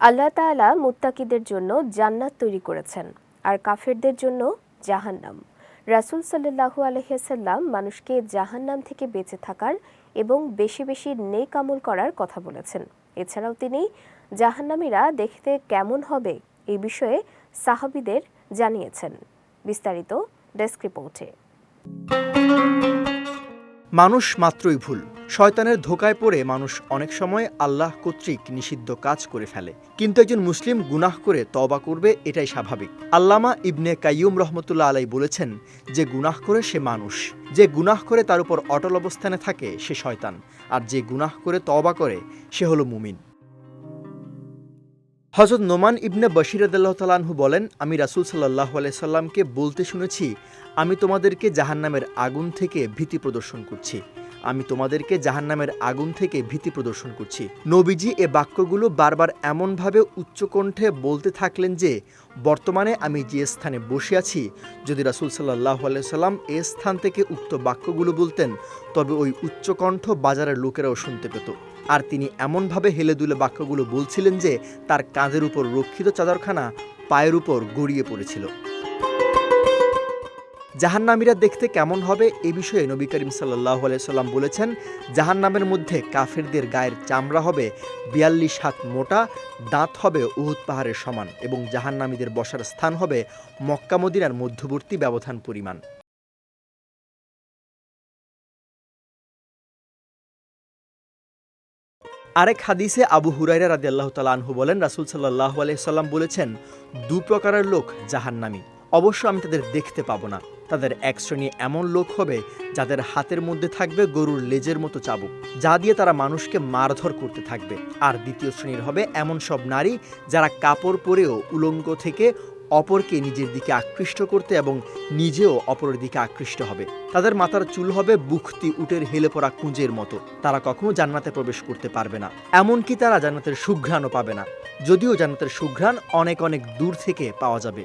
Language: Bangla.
আল্লাহ তাআলা মুত্তাকিদের জন্য জান্নাত তৈরি করেছেন, আর কাফেরদের জন্য জাহান্নাম। রাসুল সাল্লাল্লাহু আলহিহাসাল্লাম মানুষকে জাহান্নাম থেকে বেঁচে থাকার এবং বেশি বেশি নেক আমল করার কথা বলেছেন। এছাড়াও তিনি জাহান্নামীরা দেখতে কেমন হবে এই বিষয়ে সাহাবিদের জানিয়েছেন। বিস্তারিত ডেস্ক রিপোর্টে। মানুষ মাত্রই ভুল। শয়তানের ধোকায় পড়ে মানুষ অনেক সময় আল্লাহ কর্তৃক নিষিদ্ধ কাজ করে ফেলে। কিন্তু একজন মুসলিম গুনাহ করে তবা করবে, এটাই স্বাভাবিক। আল্লামা ইবনে কাইয়ুম রহমতুল্লাহ আলাই বলেছেন যে গুনাহ করে সে মানুষ, যে গুনাহ করে তার উপর অটল অবস্থানে থাকে সে শয়তান, আর যে গুনাহ করে তবা করে সে হলো মুমিন। হজরত নোমান ইবনে বশির আদাল্লাহ তালাহু বলেন, আমি রাসুল সাল্লাহ সাল্লামকে বলতে শুনেছি, আমি তোমাদেরকে জাহান্নামের আগুন থেকে ভীতি প্রদর্শন করছি। আমি তোমাদেরকে জাহান্নামের আগুন থেকে ভীতি প্রদর্শন করছি। নবীজি এ বাক্যগুলো বারবার এমনভাবে উচ্চকণ্ঠে বলতে থাকলেন যে, বর্তমানে আমি যে স্থানে বসে আছি, যদি রাসুল সাল্লাহ সাল্লাম এ স্থান থেকে উক্ত বাক্যগুলো বলতেন, তবে ওই উচ্চকণ্ঠ বাজারের লোকেরাও শুনতে পেত। আর তিনি এমনভাবে হেলে দুলে বাক্যগুলো বলছিলেন যে, তার কাঁধের উপর রক্ষিত চাদরখানা পায়ের উপর গড়িয়ে পড়েছিল। জাহান্নামীরা দেখতে কেমন হবে এ বিষয়ে নবী করিম সাল্লাহ সাল্লাম বলেছেন, জাহান্নামের মধ্যে কাফেরদের গায়ের চামড়া হবে বিয়াল্লিশ হাত মোটা, দাঁত হবে উহুদ পাহাড়ের সমান এবং জাহান্নামীদের বসার স্থান হবে মক্কা মদিনার মধ্যবর্তী ব্যবধান পরিমাণ। আরেক হাদিসে আবু হুরাইরা রাদি আল্লাহ তালাহু বলেন, রাসুল সাল্লাহ আলাইসাল্লাম বলেছেন, দু প্রকারের লোক জাহান্নামী, অবশ্য আমি তাদের দেখতে পাবো না। তাদের এক শ্রেণি এমন লোক হবে যাদের হাতের মধ্যে থাকবে গরুর লেজের মতো চাবুক, যা দিয়ে তারা মানুষকে মারধর করতে থাকবে। আর দ্বিতীয় শ্রেণির হবে এমন সব নারী যারা কাপড় পরেও উলঙ্গ থেকে অপরকে নিজের দিকে আকৃষ্ট করতে এবং নিজেও অপরের দিকে আকৃষ্ট হবে। তাদের মাথার চুল হবে বুখতি উটের হেলে পড়া কুঁজের মতো। তারা কখনো জান্নাতে প্রবেশ করতে পারবে না। এমনকি তারা জান্নাতের সুঘ্রাণও পাবে না। যদিও জান্নাতের সুঘ্রাণ অনেক অনেক দূর থেকে পাওয়া যাবে।